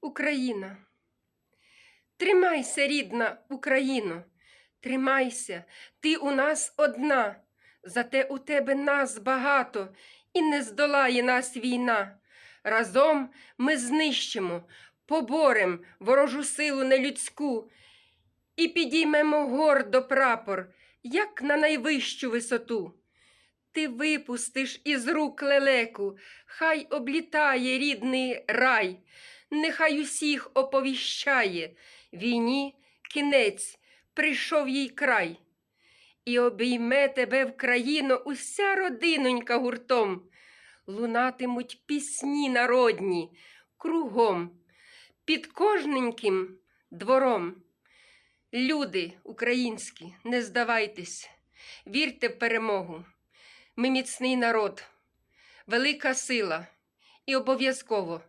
Україна. Тримайся, рідна Україно, тримайся, ти у нас одна, зате у тебе нас багато, і не здолає нас війна. Разом ми знищимо, поборем ворожу силу нелюдську і підіймемо гордо прапор, як на найвищу висоту. Ти випустиш із рук лелеку, хай облітає рідний рай, нехай усіх оповіщає, війні кінець, прийшов їй край. І обійме тебе в країну уся родинонька гуртом, лунатимуть пісні народні кругом, під кожненьким двором. Люди українські, не здавайтесь, вірте в перемогу. Ми міцний народ, велика сила і обов'язково